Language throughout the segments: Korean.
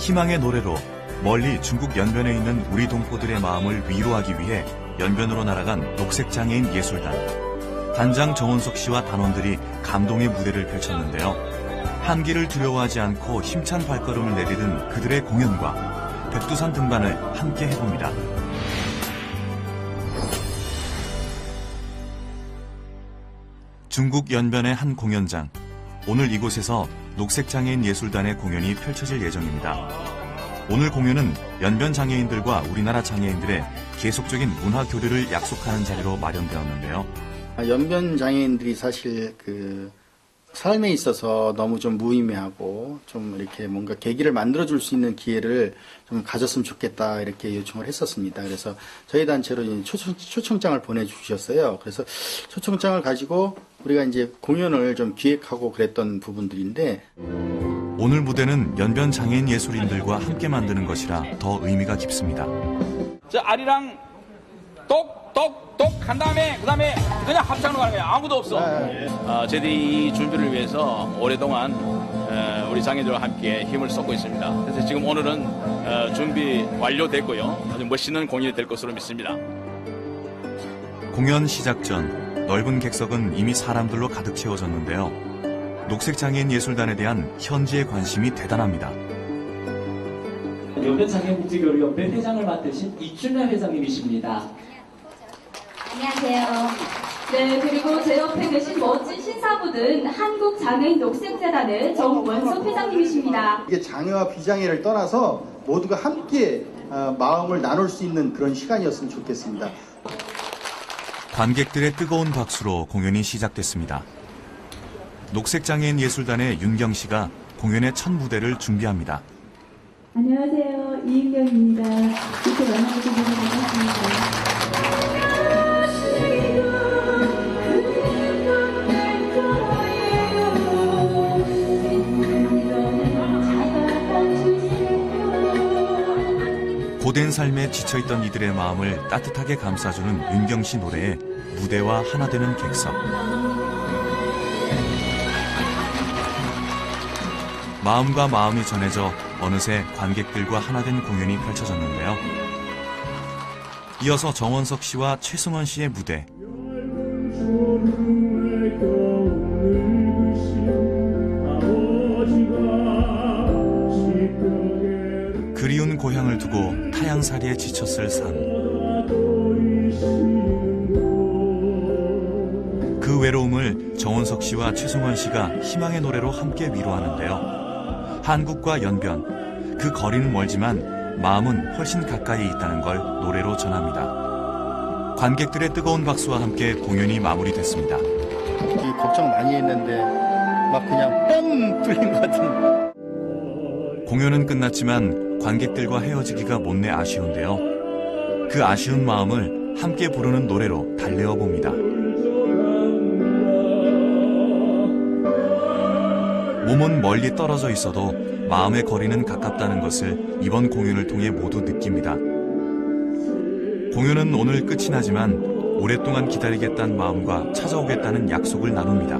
희망의 노래로 멀리 중국 연변에 있는 우리 동포들의 마음을 위로하기 위해 연변으로 날아간 녹색장애인 예술단. 단장 정원석 씨와 단원들이 감동의 무대를 펼쳤는데요. 한기를 두려워하지 않고 힘찬 발걸음을 내디딘 그들의 공연과 백두산 등반을 함께 해봅니다. 중국 연변의 한 공연장. 오늘 이곳에서 녹색장애인 예술단의 공연이 펼쳐질 예정입니다. 오늘 공연은 연변 장애인들과 우리나라 장애인들의 계속적인 문화 교류를 약속하는 자리로 마련되었는데요. 아, 연변 장애인들이 사실 그 삶에 있어서 너무 좀 무의미하고 좀 이렇게 뭔가 계기를 만들어 줄 수 있는 기회를 좀 가졌으면 좋겠다 이렇게 요청을 했었습니다. 그래서 저희 단체로 초청, 초청장을 보내주셨어요. 그래서 초청장을 가지고 우리가 이제 공연을 좀 기획하고 그랬던 부분들인데 오늘 무대는 연변 장애인 예술인들과 함께 만드는 것이라 더 의미가 깊습니다. 저 아리랑 똑똑똑 한 다음에 그 다음에 그냥 합창으로 가는 거예요. 아무도 없어. 어, 저희들이 이 준비를 위해서 오랫동안 어, 우리 장애인들과 함께 힘을 쏟고 있습니다. 그래서 지금 오늘은 어, 준비 완료됐고요. 아주 멋있는 공연이 될 것으로 믿습니다. 공연 시작 전 넓은 객석은 이미 사람들로 가득 채워졌는데요. 녹색장애인 예술단에 대한 현지의 관심이 대단합니다. 연변장애인복지교류연대 회장을 맡으신 이춘래 회장님이십니다. 안녕하세요. 네, 그리고 제 옆에 계신 멋진 신사분은 한국장애인 녹색재단의 정원석 회장님이십니다. 이게 장애와 비장애를 떠나서 모두가 함께 어, 마음을 나눌 수 있는 그런 시간이었으면 좋겠습니다. 관객들의 뜨거운 박수로 공연이 시작됐습니다. 녹색장애인 예술단의 윤경 씨가 공연의 첫 무대를 준비합니다. 안녕하세요. 이은경입니다. 이렇게 만나주셔서 반갑습니다. 고된 삶에 지쳐있던 이들의 마음을 따뜻하게 감싸주는 윤경 씨 노래에 무대와 하나 되는 객석. 마음과 마음이 전해져 어느새 관객들과 하나 된 공연이 펼쳐졌는데요. 이어서 정원석 씨와 최승원 씨의 무대. 그리운 고향을 두고 타양살이에 지쳤을 산. 그 외로움을 정원석 씨와 최승원 씨가 희망의 노래로 함께 위로하는데요. 한국과 연변, 그 거리는 멀지만 마음은 훨씬 가까이 있다는 걸 노래로 전합니다. 관객들의 뜨거운 박수와 함께 공연이 마무리됐습니다. 이 걱정 많이 했는데 막 그냥 뻥 뚫린 것 같은 공연은 끝났지만 관객들과 헤어지기가 못내 아쉬운데요. 그 아쉬운 마음을 함께 부르는 노래로 달래어 봅니다. 몸은 멀리 떨어져 있어도 마음의 거리는 가깝다는 것을 이번 공연을 통해 모두 느낍니다. 공연은 오늘 끝이 나지만 오랫동안 기다리겠다는 마음과 찾아오겠다는 약속을 나눕니다.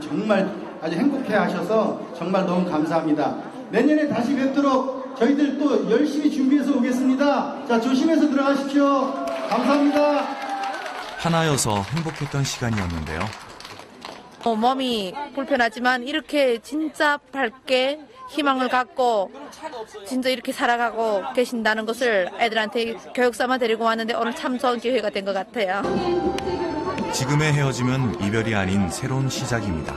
정말 아주 행복해 하셔서 정말 너무 감사합니다. 내년에 다시 뵙도록 저희들 또 열심히 준비해서 오겠습니다. 자, 조심해서 들어가십시오. 감사합니다. 하나여서 행복했던 시간이었는데요. 어, 몸이 불편하지만 이렇게 진짜 밝게 희망을 갖고 진짜 이렇게 살아가고 계신다는 것을 애들한테 교육 삼아 데리고 왔는데 오늘 참 좋은 기회가 된 것 같아요. 지금의 헤어짐은 이별이 아닌 새로운 시작입니다.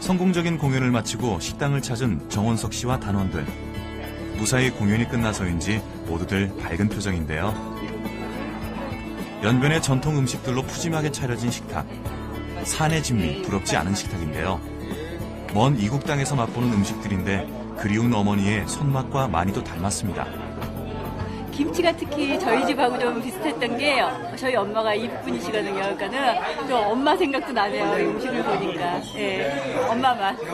성공적인 공연을 마치고 식당을 찾은 정원석 씨와 단원들. 무사히 공연이 끝나서인지 모두들 밝은 표정인데요. 연변의 전통 음식들로 푸짐하게 차려진 식탁. 산의 진미 부럽지 않은 식탁인데요. 먼 이국 땅에서 맛보는 음식들인데 그리운 어머니의 손맛과 많이도 닮았습니다. 김치가 특히 저희 집하고 좀 비슷했던 게 저희 엄마가 이분이시거든요. 그러니까는 좀 엄마 생각도 나네요. 이 음식을 보니까. 예, 엄마 맛.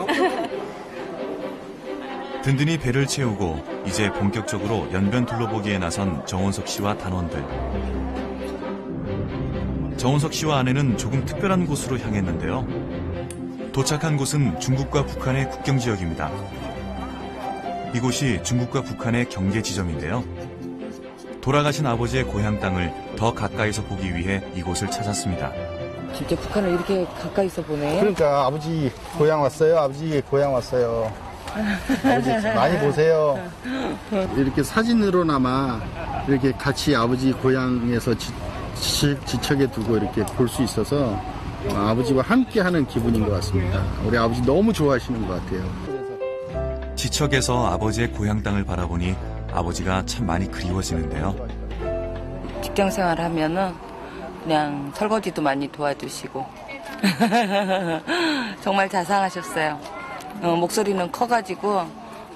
든든히 배를 채우고 이제 본격적으로 연변 둘러보기에 나선 정원석 씨와 단원들. 정원석 씨와 아내는 조금 특별한 곳으로 향했는데요. 도착한 곳은 중국과 북한의 국경 지역입니다. 이곳이 중국과 북한의 경계 지점인데요. 돌아가신 아버지의 고향 땅을 더 가까이서 보기 위해 이곳을 찾았습니다. 진짜 북한을 이렇게 가까이서 보네. 그러니까 아버지 고향 왔어요. 아버지 고향 왔어요. 아버지 많이 보세요. 이렇게 사진으로나마 이렇게 같이 아버지 고향에서 지, 지, 지척에 두고 이렇게 볼 수 있어서 어, 아버지와 함께 하는 기분인 것 같습니다. 우리 아버지 너무 좋아하시는 것 같아요. 지척에서 아버지의 고향 땅을 바라보니 아버지가 참 많이 그리워지는데요. 직장 생활 하면은 그냥 설거지도 많이 도와주시고. 정말 자상하셨어요. 어, 목소리는 커가지고,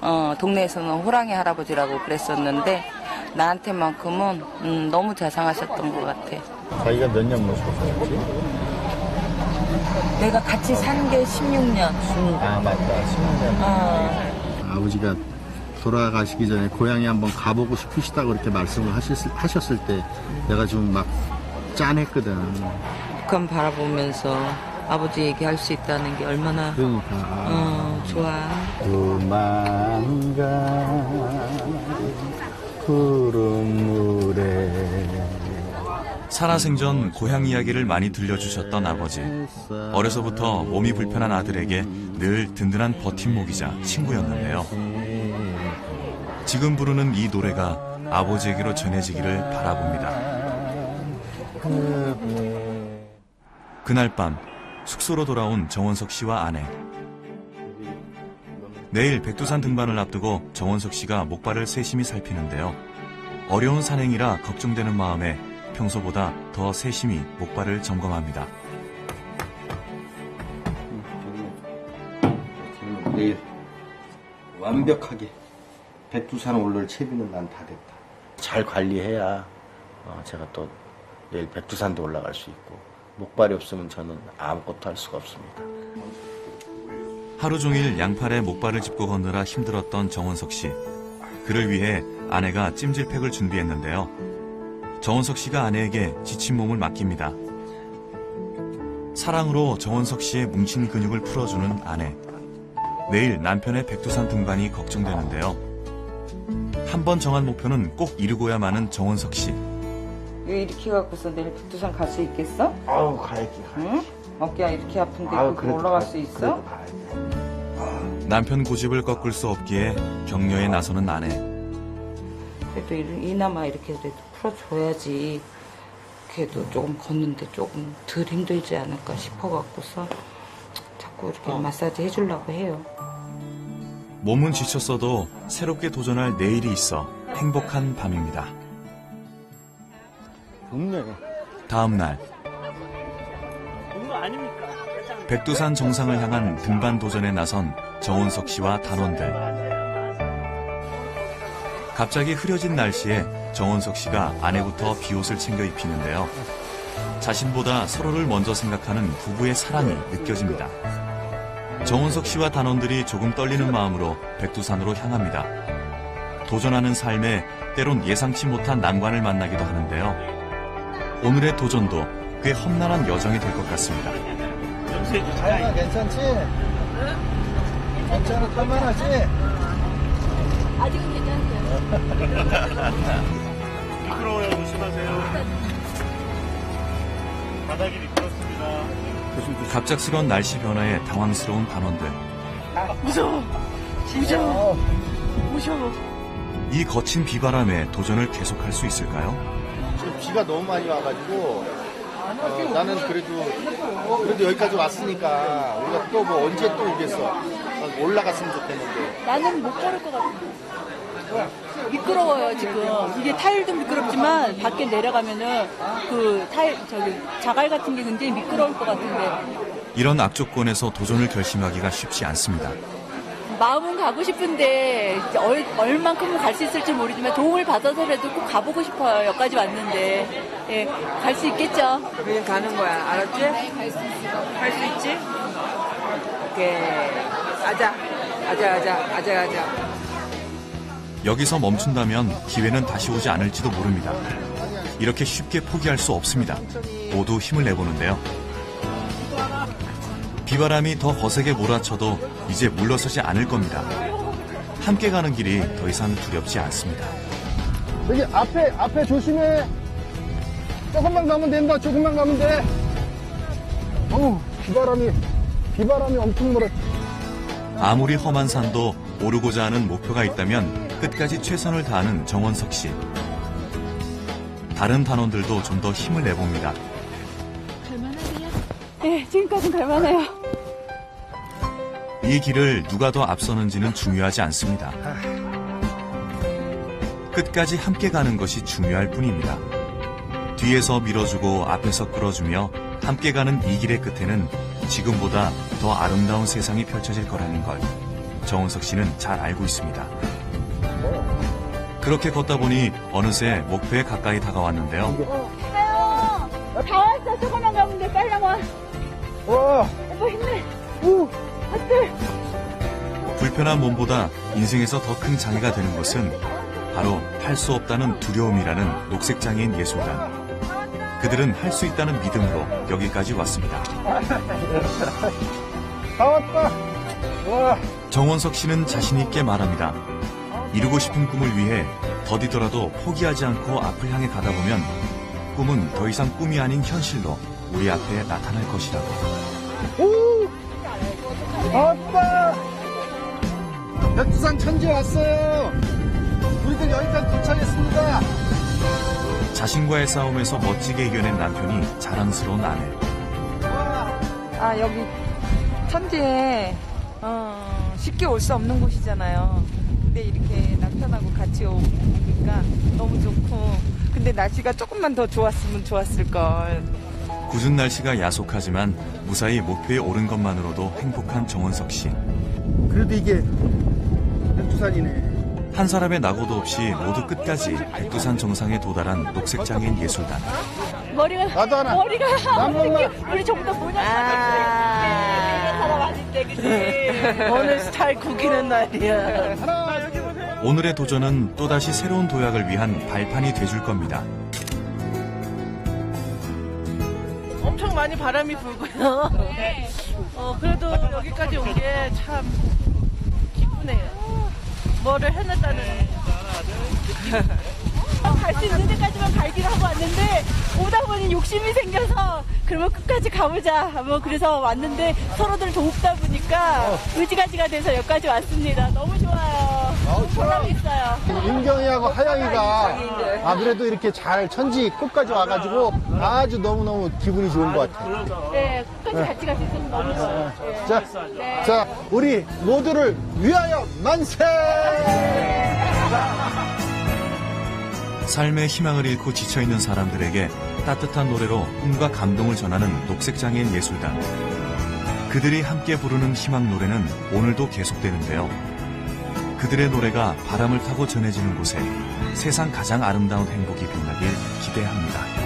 어, 동네에서는 호랑이 할아버지라고 그랬었는데, 나한테만큼은 음, 너무 자상하셨던 것 같아. 자기가 몇 년 모시고 살았지? 내가 같이 산 게 16년. 아 맞다. 10년. 어, 아버지가 돌아가시기 전에 고향에 한번 가보고 싶으시다고 이렇게 말씀을 하셨을, 하셨을 때 내가 좀 막 짠했거든. 북한 바라보면서 아버지 얘기할 수 있다는 게 얼마나 그러니까. 어, 좋아. 도망가 푸른 물에 살아생전 고향 이야기를 많이 들려주셨던 아버지. 어려서부터 몸이 불편한 아들에게 늘 든든한 버팀목이자 친구였는데요. 지금 부르는 이 노래가 아버지에게로 전해지기를 바라봅니다. 그날 밤 숙소로 돌아온 정원석 씨와 아내. 내일 백두산 등반을 앞두고 정원석 씨가 목발을 세심히 살피는데요. 어려운 산행이라 걱정되는 마음에 평소보다 더 세심히 목발을 점검합니다. 내일 완벽하게 백두산 오를 채비는 난 다 됐다. 잘 관리해야 어, 제가 또 내일 백두산도 올라갈 수 있고 목발이 없으면 저는 아무것도 할 수가 없습니다. 하루 종일 양팔에 목발을 짚고 걷느라 힘들었던 정원석 씨. 그를 위해 아내가 찜질팩을 준비했는데요. 정원석 씨가 아내에게 지친 몸을 맡깁니다. 사랑으로 정원석 씨의 뭉친 근육을 풀어주는 아내. 내일 남편의 백두산 등반이 걱정되는데요. 한 번 정한 목표는 꼭 이루고야 마는 정원석 씨. 이렇게 갖고서 내일 백두산 갈 수 있겠어? 아우 가야지. 응? 어깨가 이렇게 아픈데 아유, 그래도 올라갈 가- 수 있어? 그래도 가야지. 남편 고집을 꺾을 수 없기에 격려에 나서는 아내. 그래도 이- 이나마 이렇게 그래도 풀어줘야지. 그래도 조금 걷는데 조금 덜 힘들지 않을까 싶어갖고서 자꾸 이렇게 마사지 해주려고 해요. 몸은 지쳤어도 새롭게 도전할 내일이 있어 행복한 밤입니다. 분명해. 다음 날 백두산 정상을 향한 등반 도전에 나선 정원석 씨와 단원들. 갑자기 흐려진 날씨에 정원석 씨가 아내부터 비옷을 챙겨 입히는데요. 자신보다 서로를 먼저 생각하는 부부의 사랑이 느껴집니다. 정원석 씨와 단원들이 조금 떨리는 마음으로 백두산으로 향합니다. 도전하는 삶에 때론 예상치 못한 난관을 만나기도 하는데요. 오늘의 도전도 꽤 험난한 여정이 될 것 같습니다. 자연아 괜찮지? 괜찮아 탈만하지? 아직은 괜찮아요. 미끄러워요. 조심하세요. 바닥이 미끄럽습니다. 갑작스러운 날씨 변화에 당황스러운 단원들. 무서워. 무서워. 무서워. 이 거친 비바람에 도전을 계속할 수 있을까요? 지금 비가 너무 많이 와가지고 어, 나는 그래도 그래도 여기까지 왔으니까 우리가 또 뭐 언제 또 오겠어 난 올라갔으면 좋겠는데 나는 못 걸을 것 같아. 미끄러워요 지금. 이게 타일도 미끄럽지만 밖에 내려가면은 그 타일 저기 자갈 같은 게 굉장히 미끄러울 것 같은데 이런 악조건에서 도전을 결심하기가 쉽지 않습니다. 마음은 가고 싶은데 얼, 얼만큼은 갈 수 있을지 모르지만 도움을 받아서라도 꼭 가보고 싶어요. 여기까지 왔는데 예, 갈 수 있겠죠. 그냥 가는 거야. 알았지? 갈 수 있어. 갈 수 있지? 오케이. 아자. 아자, 아자, 아자, 아자. 여기서 멈춘다면 기회는 다시 오지 않을지도 모릅니다. 이렇게 쉽게 포기할 수 없습니다. 모두 힘을 내보는데요. 비바람이 더 거세게 몰아쳐도 이제 물러서지 않을 겁니다. 함께 가는 길이 더 이상 두렵지 않습니다. 여기 앞에, 앞에 조심해. 조금만 가면 된다. 조금만 가면 돼. 어우, 비바람이, 비바람이 엄청 불어. 아무리 험한 산도 오르고자 하는 목표가 있다면 끝까지 최선을 다하는 정원석 씨. 다른 단원들도 좀 더 힘을 내봅니다. 네, 지금까지는 갈만해요. 이 길을 누가 더 앞서는지는 중요하지 않습니다. 끝까지 함께 가는 것이 중요할 뿐입니다. 뒤에서 밀어주고 앞에서 끌어주며 함께 가는 이 길의 끝에는 지금보다 더 아름다운 세상이 펼쳐질 거라는 걸 정은석 씨는 잘 알고 있습니다. 그렇게 걷다 보니 어느새 목표에 가까이 다가왔는데요. 다 왔어. 조금만 가면 돼. 빨리 와. 와, 오빠 힘내. 우, 불편한 몸보다 인생에서 더 큰 장애가 되는 것은 바로 할 수 없다는 두려움이라는 녹색 장애인 예술단. 그들은 할 수 있다는 믿음으로 여기까지 왔습니다. 다 왔다. 와, 정원석 씨는 자신 있게 말합니다. 이루고 싶은 꿈을 위해 더디더라도 포기하지 않고 앞을 향해 가다 보면 꿈은 더 이상 꿈이 아닌 현실로 우리 앞에 나타날 것이라고. 다 왔다. 백두산 천지 왔어요. 우리들 여기까지 도착했습니다. 자신과의 싸움에서 멋지게 이겨낸 남편이 자랑스러운 아내. 아 여기 천지에 어, 쉽게 올 수 없는 곳이잖아요. 근데 이렇게 남편하고 같이 오니까 너무 좋고 근데 날씨가 조금만 더 좋았으면 좋았을 걸. 굳은 날씨가 야속하지만 무사히 목표에 오른 것만으로도 행복한 정원석 씨. 그래도 이게 백두산이네. 한 사람의 낙오도 없이 모두 끝까지 백두산 정상에 도달한 녹색장애인 예술단. 머리가 나도 하나. 머리가 한 번만. 우리 전부 다 모자 아. 사람 아닌데 그치? 오늘 잘 구기는 날이야. 오늘의 도전은 또다시 새로운 도약을 위한 발판이 돼줄 겁니다. 많이 바람이 불고요. 어, 그래도 여기까지 온 게 참 기쁘네요. 뭐를 해냈다는. 갈 수 있는 데까지만 갈긴 하고 왔는데 오다 보니 욕심이 생겨서 그러면 끝까지 가보자 뭐 그래서 왔는데 서로들 돕다 보니까 의지가지가 돼서 여기까지 왔습니다 너무 좋아요 보람 있어요 윤경이하고 하영이가 아무래도 이렇게 잘 천지 끝까지 와가지고 아주 너무너무 기분이 좋은 것 같아요. 네 끝까지 같이 갈 수 있어서 너무 좋아요 네. 자, 자, 우리 모두를 위하여 만세! 삶의 희망을 잃고 지쳐있는 사람들에게 따뜻한 노래로 꿈과 감동을 전하는 녹색장애인 예술단. 그들이 함께 부르는 희망 노래는 오늘도 계속되는데요. 그들의 노래가 바람을 타고 전해지는 곳에 세상 가장 아름다운 행복이 빛나길 기대합니다.